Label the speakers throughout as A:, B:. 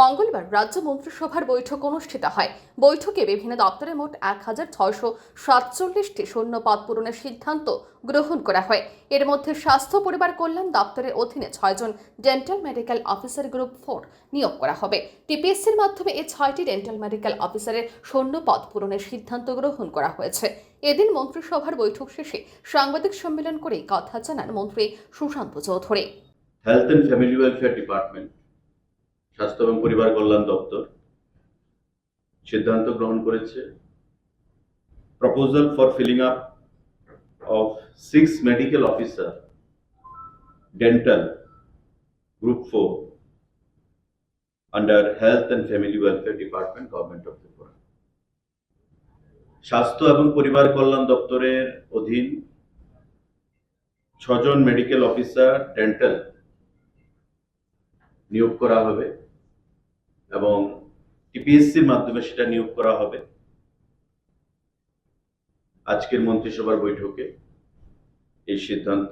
A: মঙ্গলবার রাজ্য মন্ত্রিসভার বৈঠক অনুষ্ঠিত হয়। বৈঠকে বিভিন্ন দপ্তরে মোট এক হাজার ছয়শো সাতচল্লিশটি শূন্য পদ পূরণের সিদ্ধান্ত গ্রহণ করা হয়। এর মধ্যে স্বাস্থ্য, পরিবার কল্যাণ দপ্তরের অধীনে ছয়জন dental medical officer group four নিয়োগ করা হবে। টিপিএসসির মাধ্যমে এই ছয়টি ডেন্টাল মেডিকেল অফিসারের শূন্য পদ পূরণের সিদ্ধান্ত গ্রহণ করা হয়েছে। এদিন মন্ত্রিসভার বৈঠক শেষে সাংবাদিক সম্মেলন করে কথা জানান মন্ত্রী Sushanta Chowdhury.
B: Health and family welfare department স্বাস্থ্য এবং পরিবার কল্যাণ দপ্তর সিদ্ধান্ত গ্রহণ করেছে। Proposal for filling up of six medical officer dental group four under health and family welfare department government of Tripura স্বাস্থ্য এবং পরিবার কল্যাণ দপ্তরের অধীন ছজন মেডিকেল অফিসার ডেন্টাল নিয়োগ করা হবে। এবং টিপিএসসির মাধ্যমে সেটা নিয়োগ করা হবে। আজকের মন্ত্রিসভার বৈঠকে এই সিদ্ধান্ত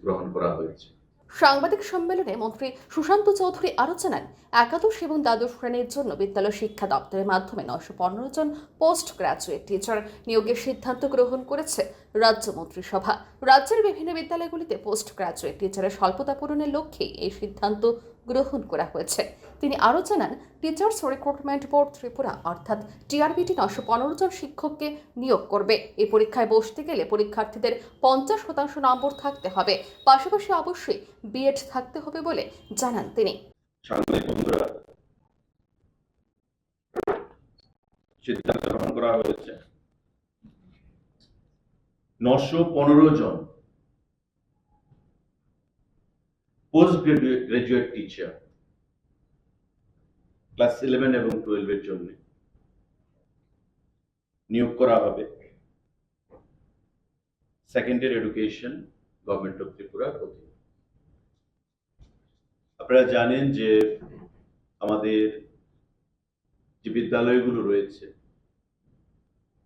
B: গ্রহণ করা হয়েছে।
A: সাংবাদিক সম্মেলনে মন্ত্রী সুশান্ত চৌধুরী আরও জানান, একাদশ এবং দ্বাদশ শ্রেণির জন্য বিদ্যালয় শিক্ষা দপ্তরের মাধ্যমে নশো পনেরো জন পোস্ট গ্রাজুয়েট টিচার নিয়োগের সিদ্ধান্ত গ্রহণ করেছে রাজ্য মন্ত্রিসভা। রাজ্যের বিভিন্ন বিদ্যালয়গুলিতে পোস্ট গ্রাজুয়েট টিচারের স্বল্পতা পূরণের লক্ষ্যেই এই সিদ্ধান্ত গ্রহণ করা হয়েছে। তিনি আরও জানান, টিচার্স রিক্রুটমেন্ট বোর্ড ত্রিপুরা, অর্থাৎ টিআরবিটি নশো পনেরো জন শিক্ষককে নিয়োগ করবে। এই পরীক্ষায় বসতে গেলে পরীক্ষার্থীদের পঞ্চাশ শতাংশ নম্বর থাকতে হবে। পাশাপাশি অবশ্যই বিএড থাকতে হবে বলে জানান তিনি।
B: সিদ্ধান্ত গ্রহণ করা হয়েছে। নশো পনেরো জন post graduate teacher class eleven এবং টুয়েলভের জন্য। নিয়োগ করা হবে। সেকেন্ডারি এডুকেশন গভর্নমেন্ট অফ ত্রিপুরার অধীনে। আপনারা জানেন যে আমাদের যে বিদ্যালয়গুলো রয়েছে,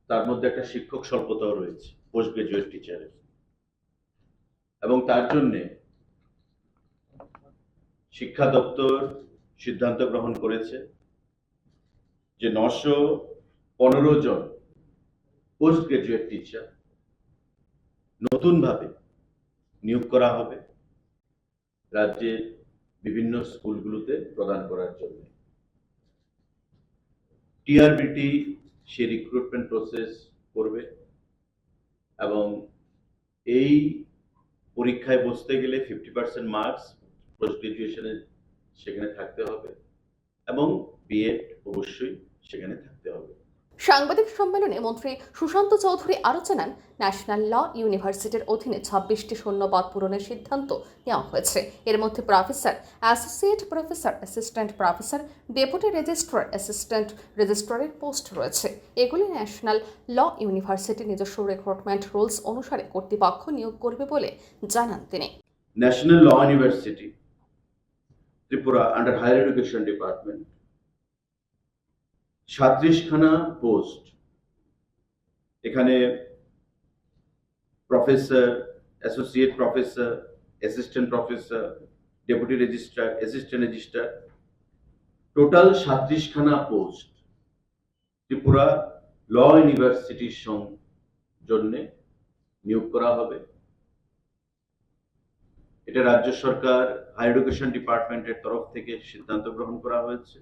B: তার মধ্যে একটা শিক্ষক স্বল্পতাও রয়েছে, পোস্ট গ্রাজুয়েট টিচারের। এবং তার জন্যে শিক্ষা দপ্তর সিদ্ধান্ত গ্রহণ করেছে যে নশো পনেরো জন পোস্ট গ্রাজুয়েট টিচার নতুনভাবে নিয়োগ করা হবে রাজ্যের বিভিন্ন স্কুলগুলোতে প্রদান করার জন্য। টিআরবিটি সে রিক্রুটমেন্ট প্রসেস করবে এবং এই পরীক্ষায় বসতে গেলে ফিফটি পার্সেন্ট মার্কস পোস্ট গ্রাজুয়েশনে সেখানে থাকতে হবে। এবং বিএড অবশ্যই সেখানে থাকতে হবে।
A: সাংবাদিক সম্মেলনে মন্ত্রী সুশান্ত চৌধুরী আরও জানান ন্যাশনাল ল ইউনিভার্সিটির অধীনে ছাব্বিশটি শূন্য পদ পূরণের সিদ্ধান্ত নেওয়া হয়েছে। এর মধ্যে professor associate professor assistant professor deputy registrar assistant রেজিস্ট্রারের post রয়েছে। এগুলি ন্যাশনাল ল ইউনিভার্সিটির নিজস্ব রিক্রুটমেন্ট রুলস অনুসারে কর্তৃপক্ষ নিয়োগ করবে বলে জানান তিনি।
B: National law university Tripura under higher education department সাত্রিশখানা post এখানে professor associate professor assistant professor deputy registrar assistant registrar total সাত্রিশখানা post Tripura law ইউনিভার্সিটির জন্য নিয়োগ করা হবে। এটা রাজ্য সরকার হায়ার এডুকেশন ডিপার্টমেন্টের তরফ থেকে সিদ্ধান্ত গ্রহণ করা হয়েছে।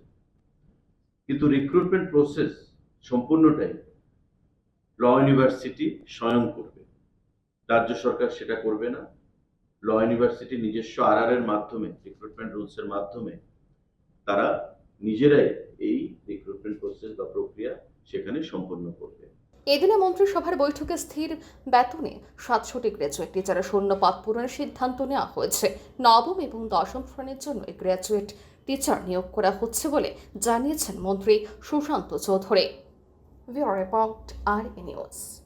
B: কিন্তু রিক্রুটমেন্ট প্রসেস সম্পূর্ণটাই ল ইউনিভার্সিটি স্বয়ং করবে। রাজ্য সরকার সেটা করবে না। ল ইউনিভার্সিটি নিজস্ব আর এর মাধ্যমে রিক্রুটমেন্ট রুলসের মাধ্যমে তারা নিজেরাই এই রিক্রুটমেন্ট প্রসেস বা প্রক্রিয়া সেখানে সম্পন্ন করবে।
A: এদিনে মন্ত্রিসভার বৈঠকে স্থির বেতনে সাতশোটি গ্র্যাজুয়েট টিচারের শূন্য পদ পূরণের সিদ্ধান্ত নেওয়া হয়েছে। নবম এবং দশম শ্রেণির জন্য গ্র্যাজুয়েট টিচার নিয়োগ করা হচ্ছে বলে জানিয়েছেন মন্ত্রী সুশান্ত চৌধুরী। রিপোর্ট আর নিউজ।